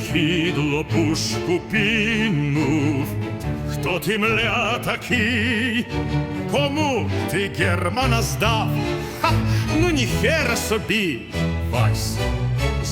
запахідло пушку піднув. Хто ти мля такий? Кому ти германа здав? Ха, ну ніхера собі, Вась.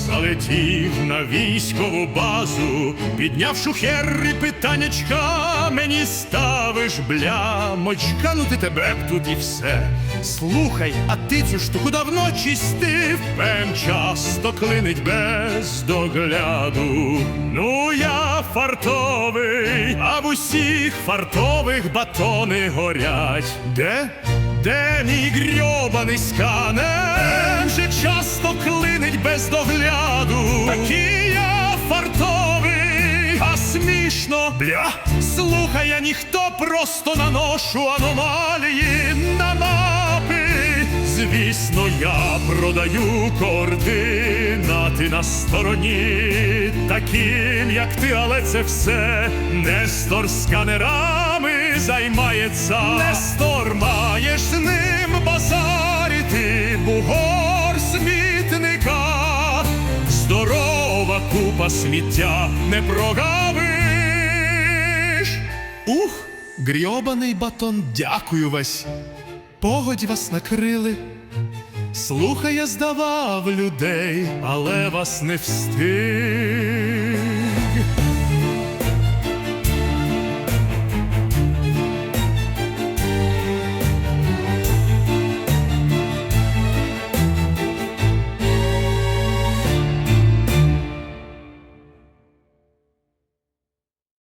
Залетів на військову базу, підняв шухер і питаннячка мені ставиш, блямочка, ну ти тебе б тут і все. Слухай, а ти цю штуку давно чистив, пем часто клинить без догляду. Ну я фартовий, а в усіх фартових батони горять. Де? Де мій грьобаний сканер? Вже часто клинить без догляду. Такий я фартовий, а смішно. Бля, слухай, я ніхто просто наношу аномалії на мапи. Звісно, я продаю координати на стороні, таким, як ти, але це все Нестор сканерами займається. Нестор маєш з ним базарити, купа сміття не прогавиш. Ух, грьобаний батон, дякую вас. Погодь вас накрили. Слухай, я здавав людей, але вас не встиг.